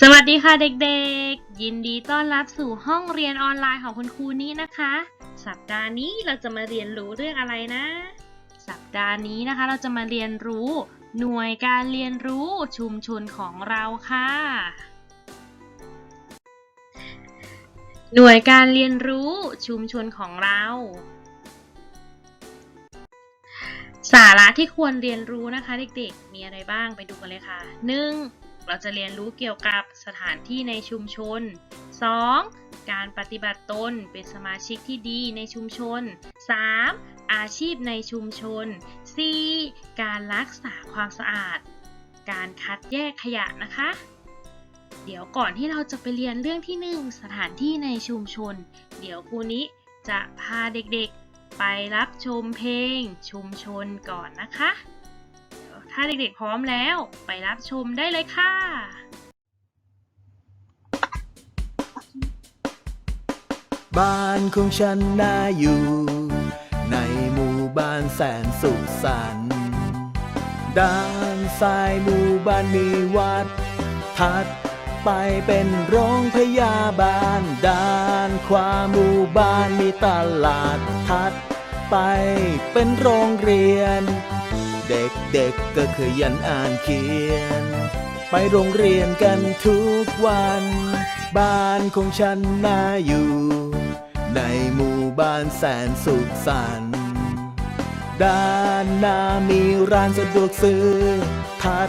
สวัสดีค่ะเด็กๆ ยินดีต้อนรับสู่ห้องเรียนออนไลน์ของคุณครูนี้นะคะ สัปดาห์นี้เราจะมาเรียนรู้เรื่องอะไรนะ สัปดาห์นี้นะคะเราจะมาเรียนรู้ หน่วยการเรียนรู้ชุมชนของเราค่ะ หน่วยการเรียนรู้ชุมชนของเรา สาระที่ควรเรียนรู้นะคะเด็กๆ มีอะไรบ้างไปดูกันเลยค่ะ 1. เราจะเรียนรู้เกี่ยวกับสถานที่ในชุมชน 2. การปฏิบัติตนเป็นสมาชิกที่ดีในชุมชน 3. อาชีพในชุมชน 4. การรักษาความสะอาด การคัดแยกขยะนะคะ เดี๋ยวก่อนที่เราจะไปเรียนเรื่องที่ 1 สถานที่ในชุมชน เดี๋ยวครูนี้จะพาเด็กๆ ไปรับชมเพลงชุมชนก่อนนะคะ ถ้าเด็กๆพร้อมแล้วไปรับชมได้เลยค่ะบ้านของฉันน่าอยู่ บ้านแสนสุขสันต์ด้านซ้ายหมู่บ้านมีวัดถัดไปเป็นโรงพยาบาล ด้านขวาหมู่บ้านมีตลาดถัดไปเป็นโรงเรียน เด็กๆก็ขยันอ่านเขียน ไปโรงเรียนกันทุกวัน บ้านของฉันน่าอยู่ ในหมู่บ้านแสนสุขสันต์ ด้านหน้ามีร้านสะดวกซื้อ ถัด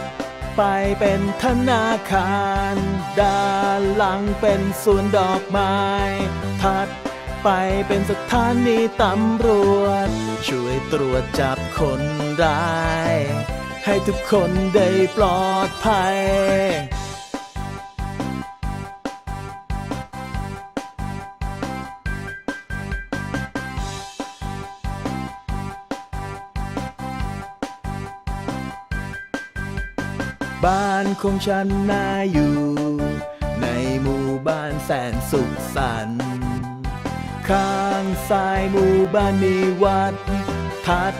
ไปเป็นธนาคาร ด้านหลังเป็นสวนดอกไม้ ถัดไปเป็นสถานีตำรวจ ช่วยตรวจจับคนร้าย ให้ทุกคนได้ปลอดภัย บ้านของฉันน่าอยู่ ในหมู่บ้านแสนสุขสันต์ข้างซ้ายหมู่บ้านมีวัดถัด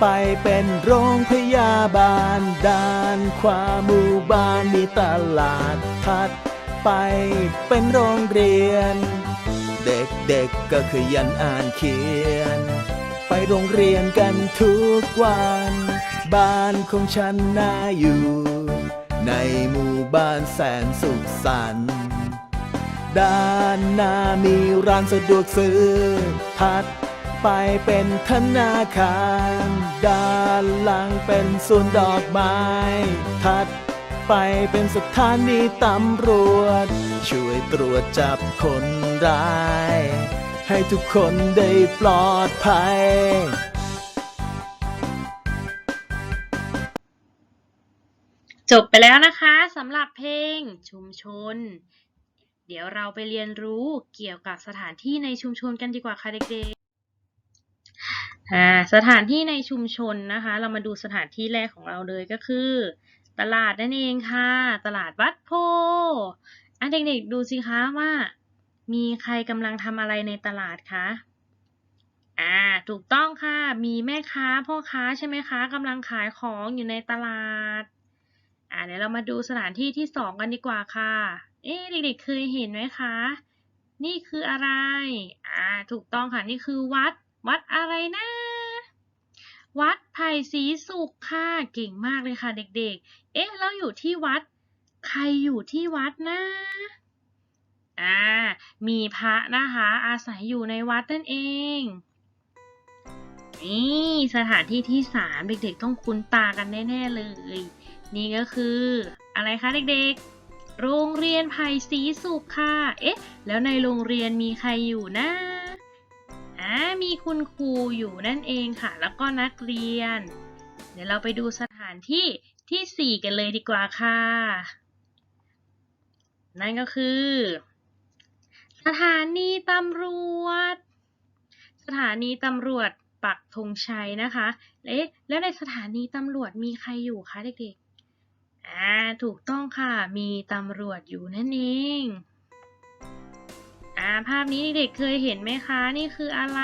ไปเป็นโรงพยาบาลด้านขวาหมู่บ้านมีตลาดถัดไปเป็นโรงเรียน เด็กๆก็ขยันอ่านเขียน ไปโรงเรียนกันทุกวัน บ้านของฉันน่าอยู่ ในหมู่บ้านแสนสุขสันต์ด้านหน้ามีร้านสะดวกซื้อ ถัดไปเป็นธนาคาร ด้านหลังเป็นสวนดอกไม้ ถัดไปเป็นสถานีตำรวจ ช่วยตรวจจับคนร้าย ให้ทุกคนได้ปลอดภัย จบไปแล้วนะคะสำหรับเพลงชุมชน เดี๋ยวเราไปเรียนรู้เกี่ยวกับสถานที่ในชุมชนกันดีกว่าค่ะเด็กๆสถานที่ในชุมชนนะคะ เรามาดูสถานที่แรกของเราเลยก็คือ ตลาดนั่นเองค่ะ ตลาดวัดโพอะเด็กๆดูสิคะว่า มีใครกำลังทำอะไรในตลาดคะอ่าถูกต้องค่ะ มีแม่ค้าพ่อค้าใช่ไหมคะกำลังขายของอยู่ในตลาด อ่าเดี๋ยวเรามาดูสถานที่ที่สองกันดีกว่าค่ะ เอ๊ะเด็กๆเคยเห็นไหมคะ นี่คืออะไร อ่า ถูกต้องค่ะ นี่คือวัด วัดอะไรนะ วัดไผ่ศรีสุขค่ะ เก่งมากเลยค่ะ เด็กๆ เอ๊ะแล้วอยู่ที่วัด ใครอยู่ที่วัดนะ อ่า มีพระนะคะ อาศัยอยู่ในวัดนั่นเองนี่สถานที่ที่สามเด็กๆต้องคุ้นตากันแน่ ๆ เลย นี่ก็คือ อะไรคะเด็กๆ โรงเรียนไผ่ศรีสุขค่ะ เอ๊ะ แล้วในโรงเรียนมีใครอยู่นะอ่ามีคุณครูอยู่นั่นเองค่ะ แล้วก็นักเรียน เดี๋ยวเราไปดูสถานที่ที่สี่กันเลยดีกว่าค่ะ นั่นก็คือ สถานีตำรวจ สถานีตำรวจปักธงชัยนะคะ เอ๊ะ แล้วในสถานีตำรวจมีใครอยู่คะเด็ก อ่าถูกต้องค่ะ มีตำรวจอยู่นั่นเองอ่าภาพนี้เด็กเคยเห็นไหมคะ นี่คืออะไร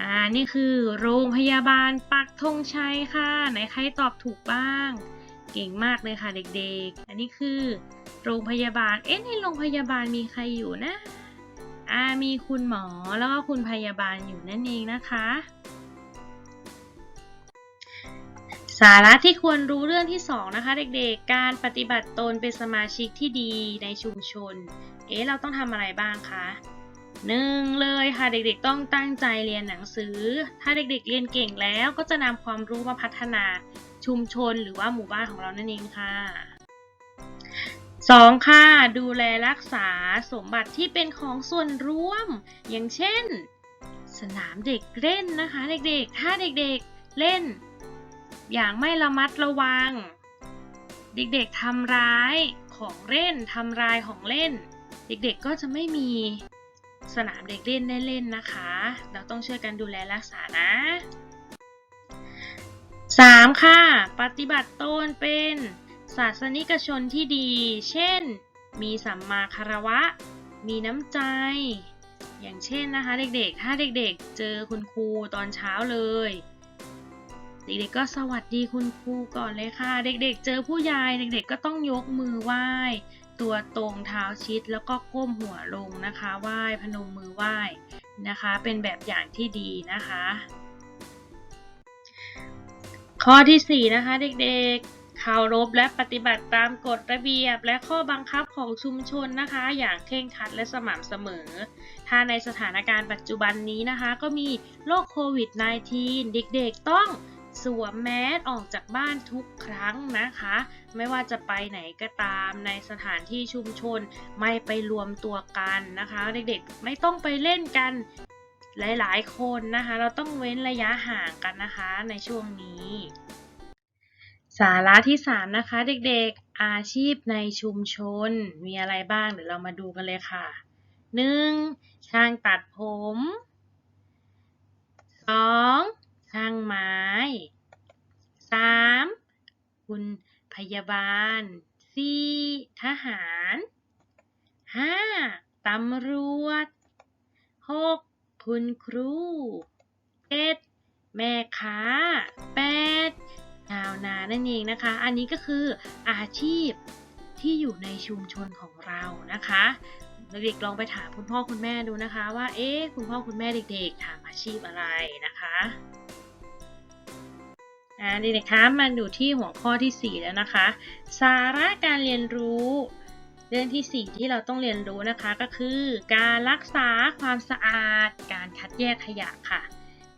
อ่านี่คือโรงพยาบาลปักธงชัยค่ะ ไหนใครตอบถูกบ้าง เก่งมากเลยค่ะเด็กๆ อันนี้คือ โรงพยาบาล เอ๊ะในโรงพยาบาลมีใครอยู่นะอ่ามีคุณหมอแล้วก็คุณพยาบาลอยู่นั่นเองนะคะ สาระที่ควรรู้เรื่องที่สองนะคะ เด็กๆ การปฏิบัติตนเป็นสมาชิกที่ดีในชุมชน เอ๊ะ เราต้องทำอะไรบ้างคะหนึ่งเลยค่ะเด็กๆ ต้องตั้งใจเรียนหนังสือ ถ้าเด็กๆ เรียนเก่งแล้วก็จะนำความรู้มาพัฒนาชุมชนหรือว่าหมู่บ้านของเรานั่นเองค่ะสองค่ะ ดูแลรักษาสมบัติที่เป็นของส่วนรวม อย่างเช่น สนามเด็กเล่นนะคะ เด็กๆ ถ้าเด็กๆ เล่น อย่างไม่ระมัดระวัง เด็กๆทำร้ายของเล่นทำลายของเล่น เด็กๆก็จะไม่มีสนามเด็กเล่นได้เล่นนะคะ เราต้องช่วยกันดูแลรักษานะ 3. ค่ะ ปฏิบัติตนเป็นศาสนิกชนที่ดี เช่น มีสัมมาคารวะ มีน้ำใจ อย่างเช่นนะคะ เด็กๆ ถ้าเด็กๆ เจอคุณครูตอนเช้าเลย เด็กๆก็สวัสดีคุณครูก่อนเลยค่ะ เด็กๆ เจอผู้ใหญ่เด็กๆ ก็ต้องยกมือไหว้ ตัวตรงเท้าชิดแล้วก็ก้มหัวลงนะคะไหว้พนมมือไหว้นะคะ เป็นแบบอย่างที่ดีนะคะ ข้อที่ 4 นะคะเด็กๆเคารพและปฏิบัติตามกฎระเบียบ และข้อบังคับของชุมชนนะคะ อย่างเคร่งครัดและสม่ำเสมอ ถ้าในสถานการณ์ปัจจุบันนี้นะคะ ก็มีโรคโควิด -19 เด็กๆต้อง สวมแมสออกจากบ้านทุกครั้งนะคะ ไม่ว่าจะไปไหนก็ตามในสถานที่ชุมชนไม่ไปรวมตัวกันนะคะ เด็กๆไม่ต้องไปเล่นกันหลายๆ คนนะคะ เราต้องเว้นระยะห่างกันนะคะในช่วงนี้ สาระที่ 3 นะคะ เด็กๆอาชีพในชุมชนมีอะไรบ้างเดี๋ยวเรามาดูกันเลยค่ะ 1. ช่างตัดผม 2. ช่างไม้ คุณพยาบาล 4. ทหาร 5. ตำรวจ 6. คุณครู 7. แม่ค้า 8. ชาวนานั่นเองนะคะ อันนี้ก็คืออาชีพที่อยู่ในชุมชนของเรานะคะเด็กๆลองไปถามคุณพ่อคุณแม่ดูนะคะ ว่าเอ๊ะคุณพ่อคุณแม่เด็กๆทำอาชีพอะไรนะคะ อ่าด็กๆคะมาดูที่หัวข้อที่ 4 แล้วนะคะ สาระการเรียนรู้ เรื่องที่ 4 ที่เราต้องเรียนรู้นะคะก็คือ การรักษาความสะอาด การคัดแยกขยะค่ะ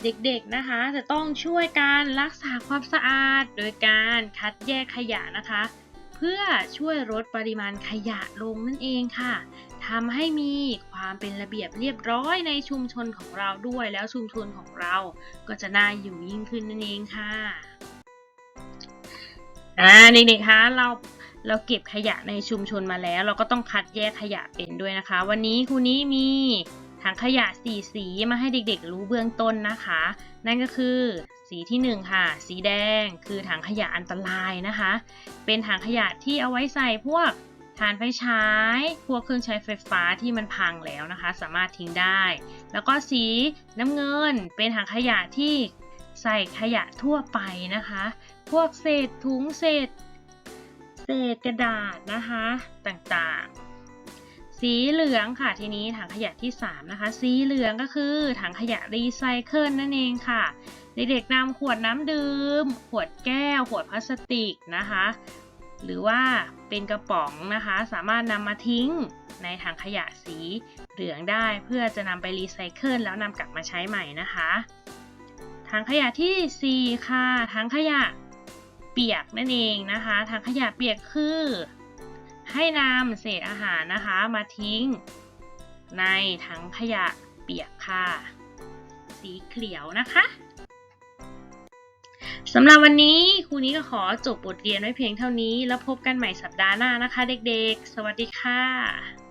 เด็กๆนะคะจะต้องช่วยการรักษาความสะอาด โดยการคัดแยกขยะนะคะ เพื่อช่วยลดปริมาณขยะลงนั่นเองค่ะทำให้มี ความเป็นระเบียบเรียบร้อยในชุมชนของเราด้วย แล้วชุมชนของเราก็จะน่าอยู่ยิ่งขึ้นนั่นเองค่ะอ่าเด็กๆคะเราเราเก็บขยะในชุมชนมาแล้ว เราก็ต้องคัดแยกขยะเป็นด้วยนะคะ วันนี้ครูนี้มีถังขยะสีสีมาให้เด็กๆ รู้เบื้องต้นนะคะ นั่นก็คือสีที่ 1 ค่ะ สีแดงคือถังขยะอันตรายนะคะ เป็นถังขยะที่เอาไว้ใส่พวก ถ่านไฟฉายพวกเครื่องใช้ไฟฟ้าที่มันพังแล้วนะคะ สามารถทิ้งได้ แล้วก็สีน้ำเงินเป็นถังขยะที่ใส่ขยะทั่วไปนะคะ พวกเศษถุงเศษ เศษกระดาษนะคะต่างๆ สีเหลืองค่ะทีนี้ถังขยะที่ 3 นะคะ สีเหลืองก็คือถังขยะรีไซเคิลนั่นเองค่ะเด็กๆนำขวดน้ำดื่ม ขวดแก้ว ขวดพลาสติกนะคะ หรือว่าเป็นกระป๋องนะคะ สามารถนำมาทิ้งในถังขยะสีเหลืองได้เพื่อจะนำไปรีไซเคิลแล้วนำกลับมาใช้ใหม่นะคะถังขยะที่ 4 ค่ะถังขยะเปียกนั่นเองนะคะถังขยะเปียกคือ ให้นำเศษอาหารนะคะมาทิ้ง ในถังขยะเปียกค่ะ สีเขียวนะคะ สำหรับวันนี้ครูนี้ก็ขอจบบทเรียนไว้เพียงเท่านี้ แล้วพบกันใหม่สัปดาห์หน้านะคะ เด็กๆ สวัสดีค่ะ